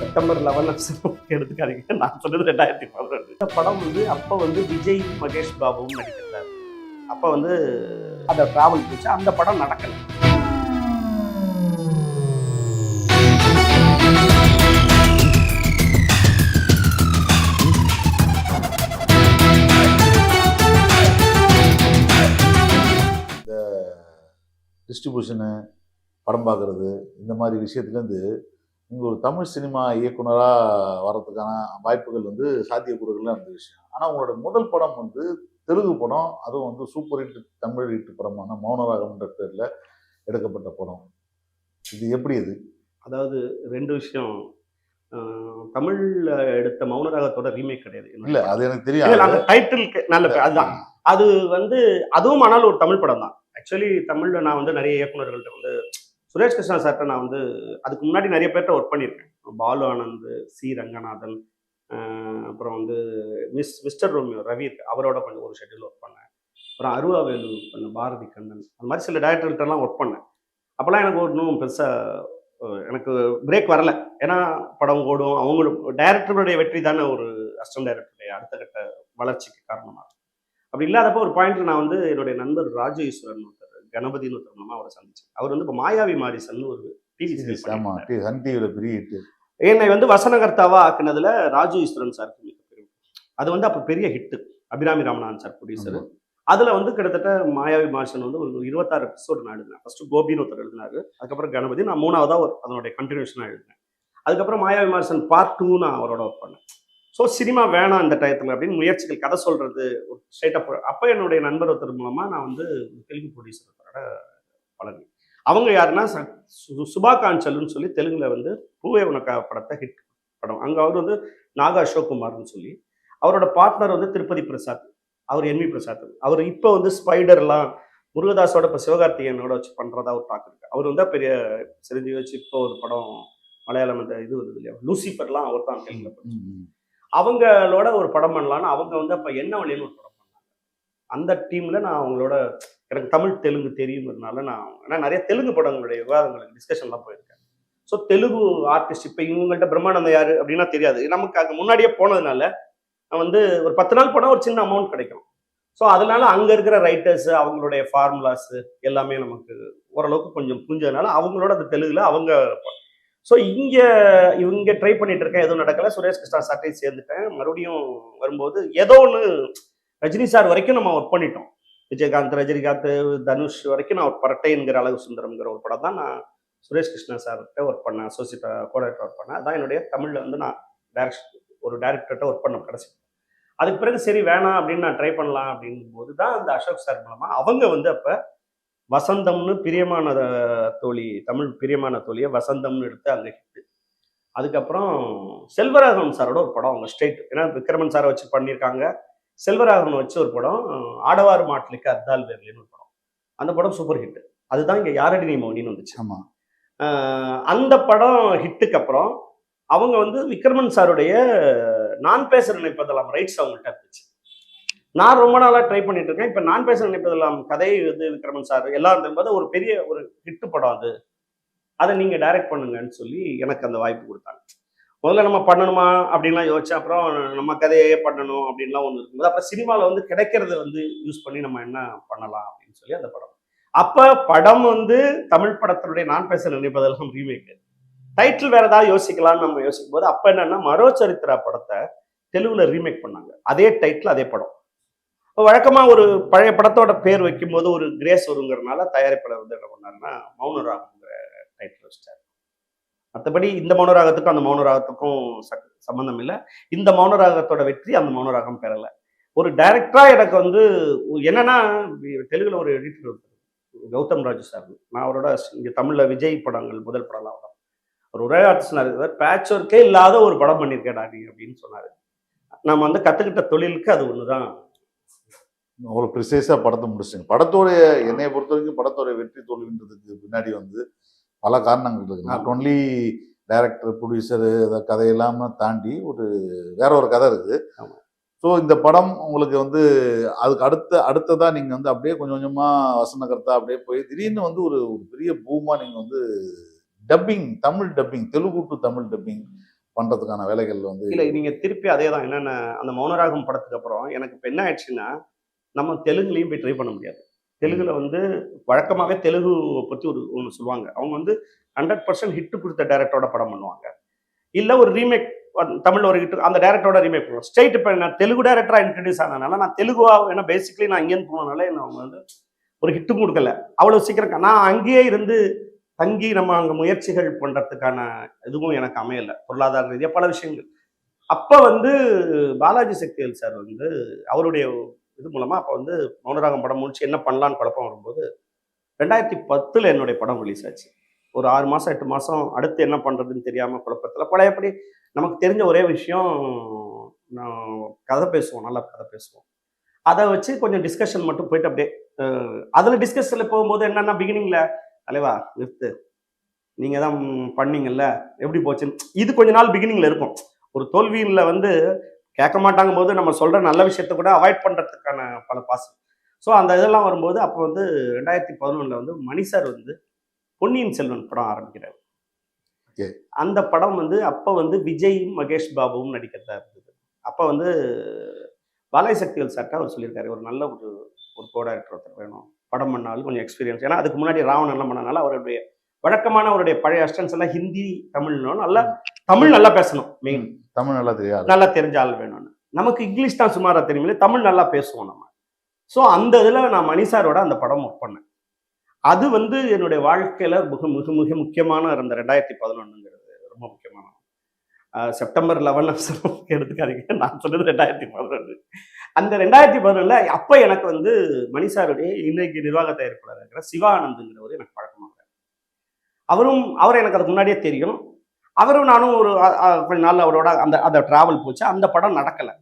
September eleven எடுத்துக்காதீங்க. நான் சொன்னது ரெண்டாயிரத்தி பதினெட்டு. இந்த படம் வந்து அப்போ வந்து விஜய் மகேஷ் பாபுவும் நடிக்கிறார் அப்போ வந்து அந்த டிராவல் போச்சு. அந்த படம் நடக்கலை. டிஸ்ட்ரிபியூஷனு படம் பார்க்குறது இந்த மாதிரி விஷயத்துலேருந்து நீங்கள் ஒரு தமிழ் சினிமா இயக்குனராக வர்றதுக்கான வாய்ப்புகள் வந்து சாத்தியக்கூறுகள்லாம் இருந்த விஷயம். ஆனால் உங்களோட முதல் படம் வந்து தெலுங்கு படம். அதுவும் வந்து சூப்பர் ஹிட் தமிழ் ஹிட் படமான மௌனராகம்ன்ற பேரில் எடுக்கப்பட்ட படம். இது எப்படி இது அதாவது ரெண்டு விஷயம். தமிழ்ல எடுத்த மௌனராகத்தோட ரீமேக் கிடையாது. இல்லை அது எனக்கு தெரியும் அந்த டைட்டில் நல்ல அதுதான். அது வந்து அதுவும் ஆனாலும் ஒரு தமிழ் படம் தான் ஆக்சுவலி தமிழ்ல நான் வந்து நிறைய இயக்குனர்கள்ட்ட வந்து சுரேஷ் கிருஷ்ணா சார்கிட்ட நான் வந்து அதுக்கு முன்னாடி நிறைய பேர்கிட்ட ஒர்க் பண்ணியிருக்கேன். பாலு ஆனந்த் சி ரங்கநாதன் அப்புறம் வந்து மிஸ் மிஸ்டர் ரோமியோ ரவி இருக்கு. அவரோட கொஞ்சம் ஒரு ஷெட்யூல் ஒர்க் பண்ணேன். அப்புறம் அருவாவேலு பண்ண பாரதி கண்ணன் அந்த மாதிரி சில டேரக்டர்கிட்டலாம் ஒர்க் பண்ணேன். அப்போல்லாம் எனக்கு ஒன்றும் பெருசாக எனக்கு பிரேக் வரல. ஏன்னா படம் ஓடும். அவங்களும் டைரக்டருடைய வெற்றி தானே ஒரு அஸ்டம் டைரக்டருடைய அடுத்த கட்ட வளர்ச்சிக்கு காரணமாக. அப்படி இல்லாதப்போ ஒரு பாயிண்ட்ல நான் வந்து என்னுடைய நண்பர் ராஜ ஈஸ்வரன் கணபதினு ஒருத்தர் மூலமா அவரை சந்திச்சேன் அவர் வந்து இப்போ மாயாவி மாரிசன் ஒரு டிவி ஆமாம் டி சன் டிவியில் பெரிய ஹிட் என்னை வந்து வசனகர்த்தாவா ஆக்குனதுல ராஜு ஈஸ்வரன் சார் மிகப்பெரிய அது வந்து அப்போ பெரிய hit Abirami Ramanathan sir producer அதுல வந்து கிட்டத்தட்ட மாயாவி மார்ஷன் வந்து ஒரு இருபத்தாறு எபிசோடு நான் எழுதினேன். ஃபர்ஸ்ட் கோபின்னு ஒருத்தர் எழுதினாரு. அதுக்கப்புறம் கணபதி. நான் மூணாவதா ஒரு அதனுடைய கண்டினியூஷனாக எழுதினேன். அதுக்கப்புறம் மாயாவி மார்ஷன் பார்ட் டூ நான் அவரோட ஒர்க் ஸோ சினிமா வேணாம் அந்த டயத்தில் அப்படின்னு முயற்சிகள் கதை சொல்கிறது ஒரு ஸ்ட்ரைட்டப் அப்போ என்னுடைய நண்பர் ஒருத்தர் மூலமாக நான் வந்து தெலுங்கு ப்ரொடியூசரோட பழகி அவங்க யாருன்னா சு- சுபா காஞ்சல்னு சொல்லி தெலுங்கில் வந்து பூவே உனக்கா படத்தை ஹிட் படம். அங்கே அவர் வந்து நாகா அசோக் குமார்னு சொல்லி அவரோட பார்ட்னர் வந்து திருப்பதி பிரசாத் அவர் என்வி பிரசாத். அவர் இப்போ வந்து ஸ்பைடர்லாம் முருகதாஸோட இப்போ சிவகார்த்திகேயனோட வச்சு பண்ணுறதா ஒரு டாக் இருக்கு அவர் வந்து பெரிய சிரஞ்சீவி வச்சு இப்போ ஒரு படம் மலையாளம் அந்த இது வருது இல்லையா? லூசிஃபர்லாம் அவர் தான் தெலுங்கில் அவங்களோட ஒரு படம் பண்ணலான்னு அவங்க வந்து அப்போ என்ன வழின்னு ஒரு படம் பண்ணாங்க. அந்த டீமில் நான் அவங்களோட எனக்கு தமிழ் தெலுங்கு தெரியுங்கிறதுனால நான் ஏன்னா நிறைய தெலுங்கு படங்களுடைய விவாதங்களுக்கு டிஸ்கஷன்லாம் போயிருக்கேன். ஸோ தெலுங்கு ஆர்டிஸ்ட் இப்போ இவங்கள்ட்ட பிரம்மானந்தம் யார் அப்படின்னா தெரியாது. நமக்கு அங்கே முன்னாடியே போனதுனால நான் வந்து ஒரு பத்து நாள் போனால் ஒரு சின்ன அமௌண்ட் கிடைக்கும். ஸோ அதனால அங்கே இருக்கிற ரைட்டர்ஸ் அவங்களுடைய ஃபார்முலாஸ் எல்லாமே நமக்கு ஓரளவுக்கு கொஞ்சம் புரிஞ்சதுனால அவங்களோட அந்த தெலுங்குல அவங்க ஸோ இங்கே இவங்க ட்ரை பண்ணிட்டு இருக்கேன் எதுவும் நடக்கலை. சுரேஷ் கிருஷ்ணா சார்ட்டையும் சேர்ந்துட்டேன். மறுபடியும் வரும்போது ஏதோ ஒன்று ரஜினி சார் வரைக்கும் நம்ம ஒர்க் பண்ணிட்டோம். விஜயகாந்த் ரஜினிகாந்த் தனுஷ் வரைக்கும் நான் ஒரு பரட்டைங்கிற அழகு சுந்தரம்ங்கிற ஒரு படம் தான் நான் சுரேஷ் கிருஷ்ணா சார்கிட்ட ஒர்க் பண்ணேன். அசோசியேட் கோடக்டர் ஒர்க் பண்ணேன். அதான் என்னுடைய தமிழில் வந்து நான் டேரக்ஷன் ஒரு டேரக்டர்கிட்ட ஒர்க் பண்ண கடைசி. அதுக்கு பிறகு சரி வேணாம் அப்படின்னு நான் ட்ரை பண்ணலாம் அப்படிங்கும்போது தான் அந்த அசோக் சார் மூலமாக அவங்க வந்து அப்போ வசந்தம்னு பிரியமான தோழி தமிழ் பிரியமான தோழியை வசந்தம்னு எடுத்து அங்கே ஹிட்டு அதுக்கப்புறம் செல்வராகவன் சாரோட ஒரு படம் அவங்க ஸ்டேட் ஏன்னா விக்ரமன் சாரை வச்சு பண்ணியிருக்காங்க. செல்வராகவன் வச்சு ஒரு படம் ஆடவார் மாட்லிக்கு அத்தால் வேர்லின்னு ஒரு படம். அந்த படம் சூப்பர் ஹிட் அதுதான் இங்கே யாரடி நீ மௌனின்னு வந்துச்சு. ஆமாம் ஆஹ் அந்த படம் ஹிட்டுக்கு அப்புறம் அவங்க வந்து விக்ரமன் சாருடைய நான் பேச நினைப்பதெல்லாம் ரைட்ஸ் அவங்கள்ட்ட இருந்துச்சு. நான் ரொம்ப நாளாக ட்ரை பண்ணிட்டு இருக்கேன். இப்போ நான் பேச நினைப்பதெல்லாம் கதை வந்து விக்ரமன் சார். எல்லாம் இருந்தபோது ஒரு பெரிய ஒரு ஹிட்டு படம் அது. அதை நீங்கள் டைரக்ட் பண்ணுங்கன்னு சொல்லி எனக்கு அந்த வாய்ப்பு கொடுத்தாங்க. முதல்ல நம்ம பண்ணணுமா அப்படின்லாம் யோசிச்சேன். அப்புறம் நம்ம கதையே பண்ணணும் அப்படின்லாம் ஒன்று இருக்கும்போது அப்புறம் சினிமாவில் வந்து கிடைக்கிறத வந்து யூஸ் பண்ணி நம்ம என்ன பண்ணலாம் அப்படின்னு சொல்லி அந்த படம். அப்போ படம் வந்து தமிழ் படத்தினுடைய நான் பேச நினைப்பதெல்லாம் ரீமேக் டைட்டில் வேற ஏதாவது யோசிக்கலாம்னு நம்ம யோசிக்கும் போது அப்போ என்னன்னா மரோ சரித்திரா படத்தை தெலுங்குல ரீமேக் பண்ணாங்க. அதே டைட்டில் அதே படம். இப்போ வழக்கமாக ஒரு பழைய படத்தோட பேர் வைக்கும்போது ஒரு கிரேஸ் வருங்கிறனால தயாரிப்பாளர் வந்து என்ன பண்ணாருன்னா மௌனராகங்கிற டைட்டில் வச்சிட்டார். மற்றபடி இந்த மௌனராகத்துக்கும் அந்த மௌனராகத்துக்கும் ச- சம்பந்தம் இல்லை. இந்த மௌனராகத்தோட வெற்றி அந்த மௌனராகம் பெறலை. ஒரு டைரக்டரா எனக்கு வந்து என்னன்னா தெலுங்குல ஒரு எடிட்டர் கௌதம் ராஜ் சார் நான் அவரோட இங்க தமிழ்ல விஜய் படங்கள் முதல் படம்லாம் வரும் அவர் ஒரே ஆர்டிஸ்ட் இருக்கிறார் பேட்ச் ஒர்க்கே இல்லாத ஒரு படம் பண்ணியிருக்கேடா நீ அப்படின்னு சொன்னாரு. நம்ம வந்து கத்துக்கிட்ட தொழிலுக்கு அது ஒன்று தான் அவ்வளோ ப்ரிசைஸாக படத்தை முடிச்சிங்க படத்தோடைய என்னைய பொறுத்த வரைக்கும் படத்தோடைய வெற்றி தோல்வின்றதுக்கு பின்னாடி வந்து பல காரணங்கள் இருக்கு. நாட் ஒன்லி டைரக்டர் ப்ரொடியூசரு கதை இல்லாமல் தாண்டி ஒரு வேற ஒரு கதை இருக்குது. ஸோ இந்த படம் உங்களுக்கு வந்து அதுக்கு அடுத்த அடுத்ததா நீங்கள் வந்து அப்படியே கொஞ்சம் கொஞ்சமாக வசனகர்த்தா அப்படியே போய் திடீர்னு வந்து ஒரு பெரிய பூமா நீங்கள் வந்து dubbing Tamil dubbing Telugu to Tamil dubbing பண்றதுக்கான வேலைகள் வந்து இல்ல நீங்க திருப்பி அதே தான் என்னென்ன அந்த மௌனராகம் படத்துக்கு அப்புறம் எனக்கு இப்போ என்ன ஆயிடுச்சுன்னா நம்ம தெலுங்குலையும் போய் ட்ரை பண்ண முடியாது. தெலுங்குல வந்து வழக்கமாகவே தெலுங்கு பற்றி ஒரு ஒன்று சொல்லுவாங்க. அவங்க வந்து ஹண்ட்ரட் பர்சன்ட் ஹிட் கொடுத்த டேரக்டரோட படம் பண்ணுவாங்க. இல்லை ஒரு ரீமேக் தமிழ்ல ஒரு ஹிட் அந்த டேரக்டரோட ரீமேக் பண்ணுவோம் ஸ்ட்ரைட் இப்போ நான் தெலுங்கு டேரக்டரா இன்ட்ரடியூஸ் ஆனதுனால நான் தெலுங்குவா ஏன்னா பேசிக்கலி நான் இங்கேருந்து போனதுனால என்ன அவங்க வந்து ஒரு ஹிட்டும் கொடுக்கல. அவ்வளோ சீக்கிரம் நான் அங்கேயே இருந்து தங்கி நம்ம அங்கே முயற்சிகள் பண்ணுறதுக்கான இதுவும் எனக்கு அமையலை. பொருளாதார ரீதியாக பல விஷயங்கள். அப்போ வந்து பாலாஜி சக்திவேல் சார் வந்து அவருடைய இது மூலமாக அப்போ வந்து மௌனராகம் படம் முடிச்சு என்ன பண்ணலான்னு குழப்பம் வரும்போது ரெண்டாயிரத்தி பத்தில் என்னுடைய படம் ரிலீஸ் ஆச்சு. ஒரு ஆறு மாதம் எட்டு மாதம் அடுத்து என்ன பண்ணுறதுன்னு தெரியாமல் குழப்பத்தில் பழையபடி நமக்கு தெரிஞ்ச ஒரே விஷயம் நான் கதை பேசுவோம் நல்லா கதை பேசுவோம். அதை வச்சு கொஞ்சம் டிஸ்கஷன் மட்டும் போயிட்டு அப்படியே அதில் டிஸ்கஷனில் போகும்போது என்னென்னா பிகினிங்கில் தலைவா நிறுத்து நீங்கள் தான் பண்ணீங்கல்ல? எப்படி போச்சுன்னு இது கொஞ்ச நாள் பிகினிங்கில் இருக்கும். ஒரு தோல்வியில் வந்து கேட்க மாட்டாங்க போது நம்ம சொல்கிற நல்ல விஷயத்த கூட அவாய்ட் பண்ணுறதுக்கான பல பாசம் ஸோ அந்த இதெல்லாம் வரும்போது அப்போ வந்து ரெண்டாயிரத்தி பதினொன்றில் வந்து மணி சார் வந்து பொன்னியின் செல்வன் படம் ஆரம்பிக்கிறார். அந்த படம் வந்து அப்போ வந்து விஜயும் மகேஷ் பாபுவும் நடிக்கிறதா இருந்தது. அப்போ வந்து பாலாஜி சக்திவேல் சார்ட்ட அவர் சொல்லியிருக்காரு. ஒரு நல்ல ஒரு ஒரு கோ டைரக்டர் ஒருத்தர் வேணும். படம் பண்ணாலும் கொஞ்சம் எக்ஸ்பீரியன்ஸ் ஏன்னா அதுக்கு முன்னாடி ராவணன் எல்லாம் பண்ணனால அவருடைய வழக்கமான அவருடைய பழைய அஸ்டன்ஸ் எல்லாம் ஹிந்தி தமிழ்னும் நல்லா தமிழ் நல்லா பேசணும் மெயின் தமிழ் நல்லா தெரியாது. நல்லா தெரிஞ்ச ஆள் வேணும்னு. நமக்கு இங்கிலீஷ் தான் சுமாரா தெரியுமில்ல தமிழ் நல்லா பேசுவோம் நம்ம. ஸோ அந்த இதில் நான் மணி சாரோட அந்த படம் ஒர்க் பண்ணேன். அது வந்து என்னுடைய வாழ்க்கையில மிக மிக மிக முக்கியமான அந்த ரெண்டாயிரத்தி பதினொன்றுங்கிறது ரொம்ப முக்கியமான செப்டம்பர் லெவன் எடுத்துக்காதீங்க. நான் சொன்னது ரெண்டாயிரத்தி பதினொன்று அந்த ரெண்டாயிரத்தி பதினொன்றுல அப்போ எனக்கு வந்து மணிசாருடைய இன்னைக்கு நிர்வாக தயாரிப்பாளர் இருக்கிற சிவானந்துங்கிறவர் எனக்கு பழக்கமாக அவரும் அவர் எனக்கு அதுக்கு முன்னாடியே தெரியும். அவரும் நானும் ஒரு கொஞ்ச நாள் அவரோட அந்த அந்த ட்ராவல் போச்சு. அந்த படம் நடக்கலை.